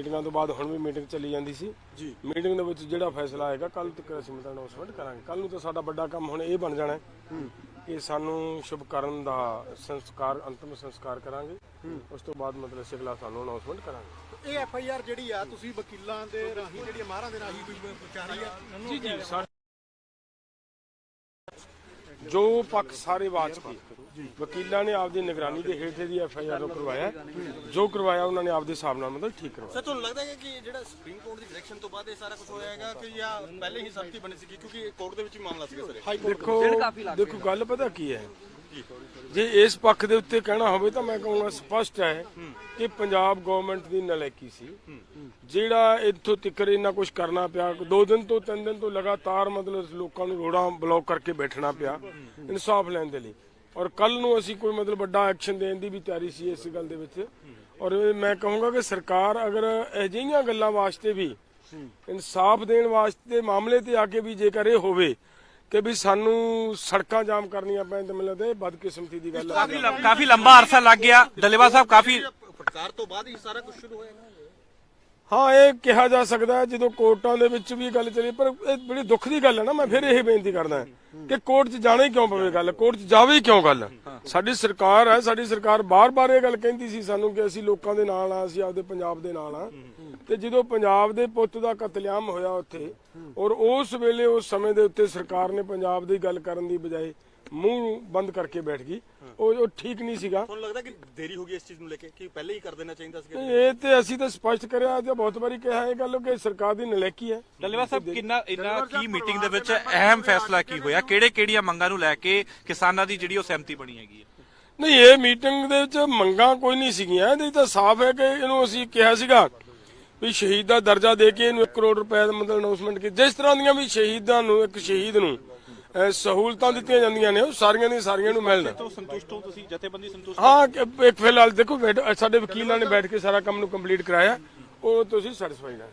ਮੀਟਿੰਗਾਂ ਤੋਂ ਬਾਅਦ ਹੁਣ ਵੀ ਮੀਟਿੰਗ ਚੱਲੀ ਜਾਂਦੀ ਸੀ। ਜੀ। ਮੀਟਿੰਗ ਦੇ ਵਿੱਚ ਜਿਹੜਾ ਫੈਸਲਾ ਆਏਗਾ ਕੱਲ ਤੱਕ ਅਸੀਂ ਮਤਲਬ ਅਨਾਉਂਸਮੈਂਟ ਕਰਾਂਗੇ। ਕੱਲ ਨੂੰ ਤਾਂ ਸਾਡਾ ਵੱਡਾ ਕੰਮ ਹੁਣ ਇਹ ਬਣ ਜਾਣਾ ਹੈ ਕਿ ਸਾਨੂੰ ਸ਼ੁਭ ਕਰਨ ਦਾ ਸੰਸਕਾਰ ਅੰਤਮ ਸੰਸਕਾਰ ਕਰਾਂਗੇ। ਉਸ ਤੋਂ ਬਾਅਦ ਮਤਲਬ ਅਸੀਂ ਅਗਲਾ ਸਾਨੂੰ ਅਨਾਉਂਸਮੈਂਟ ਕਰਾਂਗੇ। ਇਹ ਐਫ ਆਈ ਆਰ ਜਿਹੜੀ ਆ ਤੁਸੀਂ ਵਕੀਲਾਂ ਦੇ ਰਾਹੀਂ ਜਿਹੜੀਆਂ ਮਾਹਰਾਂ ਦੇ ਰਾਹੀਂ ਕੋਈ ਵਿਚਾਰੀ ਆ ਜੀ ਜੀ ਜੋ ਪੱਖ ਸਾਰੇ ਬਾਤ ਕੀ ਵਕੀਲਾਂ ਨੇ ਆਪਦੀ ਨਿਗਰਾਨੀ ਦੇ ਹੇਠ ਦੀ ਐਫ ਆਈ ਆਰ ਨੂੰ ਕਰਵਾਇਆ। ਜੋ ਕਰਵਾਇਆ ਉਹਨਾਂ ਨੇ ਆਪਦੇ ਹਿਸਾਬ ਨਾਲ ਮਤਲਬ ਠੀਕ ਕਰਵਾਇਆ। ਸਰ ਤੁਹਾਨੂੰ ਲੱਗਦਾ ਹੈ ਕਿ ਜਿਹੜਾ ਸੁਪਰੀਮ ਕੋਰਟ ਦੀ ਡਾਇਰੈਕਸ਼ਨ ਤੋਂ ਬਾਅਦ ਇਹ ਸਾਰਾ ਕੁਝ ਹੋਇਆ ਹੈਗਾ ਕਿ ਜਾਂ ਪਹਿਲੇ ਹੀ ਸਖਤੀ ਬਣੀ ਸੀ ਕਿਉਂਕਿ ਕੋਰਟ ਦੇ ਵਿੱਚ ਮਾਮਲਾ ਸੀਗਾ ਸਰ। ਦੇਖੋ ਦੇਖੋ ਗੱਲ ਪਤਾ ਕੀ ਹੈ? ਜੇ ਇਸ ਪੱਖ ਦੇ ਉੱਤੇ ਕਹਿਣਾ ਹੋਵੇ ਤਾਂ ਮੈਂ ਕਹੂੰਗਾ ਸਪਸ਼ਟ ਹੈ ਕਿ ਪੰਜਾਬ ਗਵਰਨਮੈਂਟ ਦੀ ਨਲਾਇਕੀ ਸੀ। ਜਿਹੜਾ ਇੱਥੋਂ ਤੱਕ ਇੰਨਾ ਕੁਝ ਕਰਨਾ ਪਿਆ, ਦੋ ਦਿਨ ਤੋਂ ਤਿੰਨ ਦਿਨ ਤੋਂ ਲਗਾਤਾਰ ਮਤਲਬ ਲੋਕਾਂ ਨੂੰ ਰੋਡਾਂ ਬਲੌਕ ਕਰਕੇ ਬੈਠਣਾ ਪਿਆ, ਇਨਸਾਫ ਲੈਣ ਦੇ ਲਈ। ਔਰ ਕੱਲ ਨੂੰ ਅਸੀਂ ਕੋਈ ਮਤਲਬ ਵੱਡਾ ਐਕਸ਼ਨ ਦੇਣ ਦੀ ਵੀ ਤਿਆਰੀ ਸੀ ਇਸ ਗੱਲ ਦੇ ਵਿੱਚ। ਔਰ ਮੈਂ ਕਹੂੰਗਾ ਕਿ ਸਰਕਾਰ ਅਗਰ ਅਜਿਹੀਆਂ ਗੱਲਾਂ ਵਾਸਤੇ ਵੀ ਇਨਸਾਫ ਦੇਣ ਵਾਸਤੇ ਮਾਮਲੇ ਤੇ ਆ ਕੇ ਵੀ ਜੇਕਰ ਇਹ ਹੋਵੇ ਕਿ ਵੀ ਸਾਨੂੰ ਸੜਕਾਂ ਜਾਮ ਕਰਨੀਆਂ ਪੈਣ ਤੇ ਮੈਨੂੰ ਲੱਗਦਾ ਇਹ ਬਦਕਿਸਮਤੀ ਦੀ ਗੱਲ ਹੈ ਕਾਫੀ ਲੰ- ਕਾਫੀ ਲੰਬਾ ਅਰਸਾ ਲੱਗ ਗਿਆ। ਡੱਲੇਵਾਲ ਸਾਹਿਬ ਕਾਫੀ ਫਟਕਾਰ ਤੋਂ ਬਾਅਦ ਹੀ ਸਾਰਾ ਕੁਝ ਸ਼ੁਰੂ ਹੋਇਆ ਨਾ ਹਾਂ ਇਹ ਕਿਹਾ ਜਾ ਸਕਦਾ ਹੈ ਜਦੋਂ ਕੋਰਟਾਂ ਦੇ ਵਿੱਚ ਵੀ ਗੱਲ ਚੱਲੀ ਪਰ ਇਹ ਬੜੀ ਦੁੱਖ ਦੀ ਗੱਲ ਹੈ ਨਾ ਮੈਂ ਫਿਰ ਇਹ ਬੇਨਤੀ ਕਰਦਾ ਕਿ ਕੋਰਟ 'ਚ ਜਾਣਾ ਹੀ ਕਿਉਂ ਪਵੇ ਗੱਲ? ਕੋਰਟ 'ਚ ਜਾਵੇ ਹੀ ਕਿਉਂ ਗੱਲ? ਸਾਡੀ ਸਰਕਾਰ ਹੈ, ਸਾਡੀ ਸਰਕਾਰ ਬਾਰ-ਬਾਰ ਇਹ ਗੱਲ ਕਹਿੰਦੀ ਸੀ ਸਾਨੂੰ ਕਿ ਅਸੀਂ ਲੋਕਾਂ ਦੇ ਨਾਲ ਆ ਅਸੀਂ ਆਪਦੇ ਪੰਜਾਬ ਦੇ ਨਾਲ ਆ ਤੇ ਜਦੋਂ ਪੰਜਾਬ ਦੇ ਪੁੱਤ ਦਾ ਕਤਲੇਆਮ ਹੋਇਆ ਉੱਥੇ, ਔਰ ਉਸ ਵੇਲੇ ਉਸ ਸਮੇਂ ਦੇ ਉੱਤੇ ਸਰਕਾਰ ਨੇ ਪੰਜਾਬ ਦੀ ਗੱਲ ਕਰਨ ਦੀ ਬਜਾਏ ਮੂੰਹ ਬੰਦ ਕਰਕੇ ਬੈਠ ਗਈ। ਉਹ ਉਹ ਠੀਕ ਨਹੀਂ ਸੀਗਾ। ਤੁਹਾਨੂੰ ਲੱਗਦਾ ਕਿ ਦੇਰੀ ਹੋ ਗਈ ਇਸ ਚੀਜ਼ ਨੂੰ ਲੈ ਕੇ ਕਿ ਪਹਿਲੇ ਹੀ ਕਰ ਦੇਣਾ ਚਾਹੀਦਾ ਸੀਗਾ ਨਹੀਂ, ਇਹ ਤੇ ਅਸੀਂ ਤਾਂ ਸਪਸ਼ਟ ਕਰਿਆ ਤੇ ਬਹੁਤ ਵਾਰੀ ਕਿਹਾ ਇਹ ਗੱਲ ਕਿ ਸਰਕਾਰ ਦੀ ਨਲਾਇਕੀ ਹੈ। ਡੱਲੇਵਾਲ ਸਾਹਿਬ ਕਿੰਨਾ ਇੰਨਾ ਕੀ ਮੀਟਿੰਗ ਦੇ ਵਿੱਚ ਅਹਿਮ ਫੈਸਲਾ ਕੀ ਹੋਇਆ? ਕਿਹੜੇ ਕਿਹੜੀਆਂ ਮੰਗਾਂ ਨੂੰ ਲੈ ਕੇ ਕਿਸਾਨਾਂ ਦੀ ਜਿਹੜੀ ਉਹ ਸਹਿਮਤੀ ਬਣੀ ਹੈਗੀ ਹੈ? ਨਹੀਂ ਇਹ ਮੀਟਿੰਗ ਦੇ ਵਿੱਚ ਮੰਗਾਂ ਕੋਈ ਨਹੀਂ ਸੀਗੀਆਂ। ਇਹਦੇ 'ਚ ਤਾਂ ਸਾਫ਼ ਹੈ ਕਿ ਇਹਨੂੰ ਅਸੀਂ ਕਿਹਾ ਸੀਗਾ ਵੀ ਸ਼ਹੀਦ ਦਾ ਦਰਜਾ ਦੇ ਕੇ ਇਹਨੂੰ 1 ਕਰੋੜ ਰੁਪਏ ਦਾ ਮਤਲਬ ਅਨਾਉਂਸਮੈਂਟ ਕੀਤੀ ਜਿਸ ਤਰ੍ਹਾਂ ਦੀਆਂ ਵੀ ਸ਼ਹੀਦਾਂ ਨੂੰ ਇੱਕ ਸ਼ਹੀਦ ਨੂੰ ਅਹ, ਸਹੂਲਤਾਂ ਦਿੱਤੀਆਂ ਜਾਂਦੀਆਂ ਨੇ ਉਹ ਸਾਰੀਆਂ ਦੀਆਂ ਸਾਰੀਆਂ ਨੂੰ ਮਿਲਣ। ਤੋਂ ਸੰਤੁਸ਼ਟ ਹੋ ਤੁਸੀਂ ਜਥੇਬੰਦੀ ਸੰਤੁਸ਼ਟ ਹਾਂ? ਕਿ ਇੱਕ ਫਿਲਹਾਲ ਦੇਖੋ ਬੈਠ- ਸਾਡੇ ਵਕੀਲਾਂ ਨੇ ਬੈਠ ਕੇ ਸਾਰਾ ਕੰਮ ਨੂੰ ਕੰਪਲੀਟ ਕਰਾਇਆ ਉਹ ਤੁਸੀਂ ਸੈਟੀਸਫਾਈਡ ਹੈ